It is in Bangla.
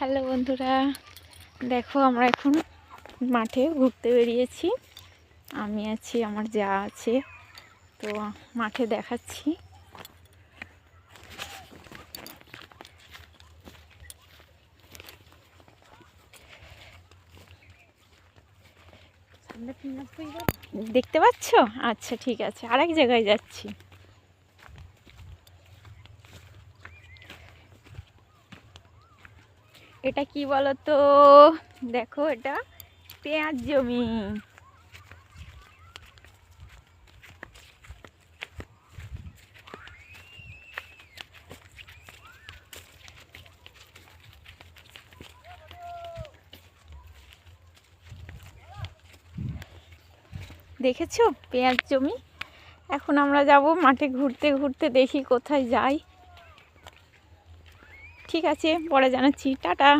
হ্যালো বন্ধুরা, দেখো আমরা এখন মাঠে ঘুরতে বেরিয়েছি। আমি আছি, আমার যা আছে, তো মাঠে দেখাচ্ছি। দেখতে পাচ্ছ? আচ্ছা ঠিক আছে, আরেক জায়গায় যাচ্ছি। এটা কি বলো তো দেখো এটা পেঁয়াজ জমি। দেখেছ? পেঁয়াজ জমি। এখন আমরা যাব মাঠে ঘুরতে ঘুরতে দেখি কোথায় যাই। ঠিক আছে পরে জানাচ্ছি টাটা।